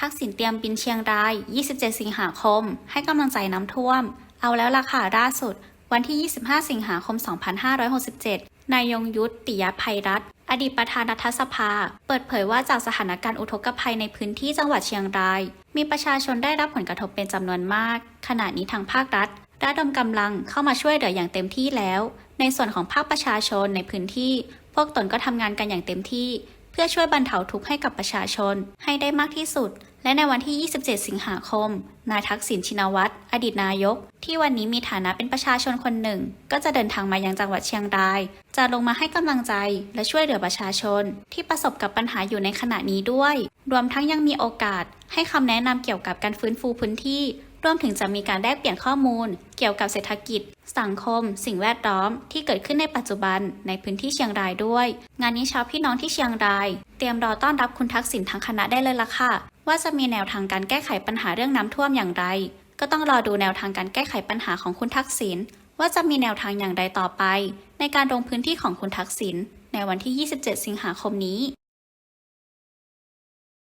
ทักษิณเตรียมบินเชียงราย 27 สิงหาคม ให้กำลังใจน้ำท่วม เอาแล้วล่ะค่ะล่าสุด วันที่ 25 สิงหาคม 2567 นายยงยุทธติยภัยรัฐ อดีตประธานรัฐสภา เปิดเผยว่าจากสถานการณ์อุทกภัยในพื้นที่จังหวัดเชียงราย มีประชาชนได้รับผลกระทบเป็นจำนวนมาก ขณะนี้ทางภาครัฐระดมกำลังเข้ามาช่วยเหลืออย่างเต็มที่แล้ว ในส่วนของภาคประชาชนในพื้นที่ พวกตนก็ทำงานกันอย่างเต็มที่ เพื่อช่วยบรรเทาทุกข์ให้กับประชาชนให้ได้มากที่สุด และในวันที่ 27 สิงหาคม นายทักษิณชินวัตร อดีตนายก ที่วันนี้มีฐานะเป็นประชาชนคนหนึ่ง ก็จะเดินทางมายังจังหวัดเชียงราย จะลงมาให้กำลังใจและช่วยเหลือประชาชน ที่ประสบกับปัญหาอยู่ในขณะนี้ด้วย รวมทั้งยังมีโอกาส ให้คำแนะนำเกี่ยวกับการฟื้นฟูพื้นที่ รวมถึงจะมีการแลกเปลี่ยนข้อมูล เกี่ยวกับเศรษฐกิจ สังคม สิ่งแวดล้อม ที่เกิดขึ้นในปัจจุบันในพื้นที่เชียงรายด้วย งานนี้ชาวพี่น้องที่เชียงราย เตรียมรอต้อนรับคุณทักษิณทั้งคณะได้เลยล่ะค่ะว่าจะมีแนวทางการแก้ไขปัญหาเรื่องน้ำท่วมอย่างไร ก็ต้องรอดูแนวทางการแก้ไขปัญหาของคุณทักษิณว่าจะมีแนวทางอย่างไรต่อไป ในการลงพื้นที่ของคุณทักษิณในวันที่ 27 สิงหาคมนี้